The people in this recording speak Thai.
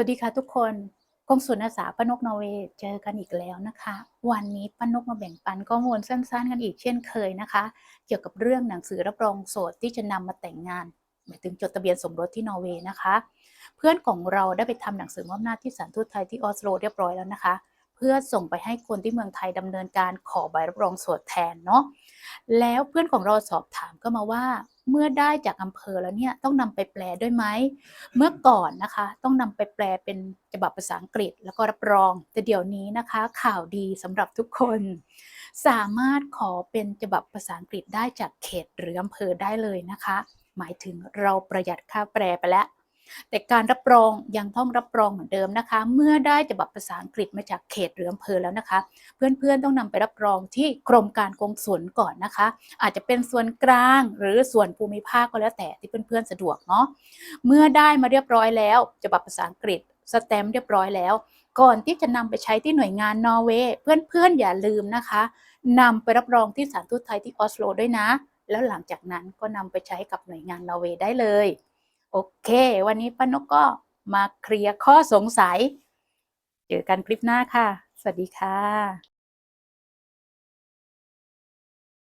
วัสดีค่ะทุกคนกองสุนอาสาป้านกนอร์เวย์เจอกันอีกแล้วนะคะ วันนี้ป้านกมาแบ่งปันข้อมูลสั้นๆ กันอีกเช่นเคยนะคะ เกี่ยวกับเรื่องหนังสือรับรองโสดที่จะนำมาแต่งงานหมายถึงจดทะเบียนสมรสที่นอร์เวย์นะคะ เพื่อนของเราได้ไปทำหนังสือมอบหน้าที่สานทูตไทยที่ออสโลเรียบร้อยแล้วนะคะ เพื่อส่งไปให้คนที่เมืองไทยดำเนินการขอใบรับรองโสดแทนเนาะแล้วเพื่อนของเราสอบถามก็มาว่า เมื่อได้จากอำเภอแล้วเนี่ยต้องนำไปแปลด้วยไหมเมื่อก่อนนะคะ ต้องนำไปแปลเป็นฉบับภาษาอังกฤษ แล้วก็รับรอง แต่เดี๋ยวนี้นะคะ ข่าวดีสำหรับทุกคน สามารถขอเป็นฉบับภาษาอังกฤษได้จากเขตหรืออำเภอได้เลยนะคะ หมายถึงเราประหยัดค่าแปลไปแล้ว แต่การรับรองยังต้องรับรองเหมือนเดิมนะคะ เมื่อได้ฉบับภาษาอังกฤษมาจากเขตหรืออำเภอแล้วนะคะ เพื่อนๆต้องนำไปรับรองที่กรมการกงสุลก่อนนะคะ อาจจะเป็นส่วนกลางหรือส่วนภูมิภาคก็แล้วแต่ที่เพื่อนๆสะดวกเนาะเมื่อได้มาเรียบร้อยแล้วฉบับภาษาอังกฤษสแตมป์เรียบร้อยแล้ว ก่อนที่จะนำไปใช้ที่หน่วยงานนอร์เวย์เพื่อนๆอย่าลืมนะคะนำไปรับรองที่สถานทูตไทยที่ออสโลด้วยนะ แล้วหลังจากนั้นก็นำไปใช้กับหน่วยงานนอร์เวย์ได้เลย โอเค วันนี้ป้านกก็มาเคลียร์ข้อสงสัย เจอกันคลิปหน้าค่ะ สวัสดีค่ะ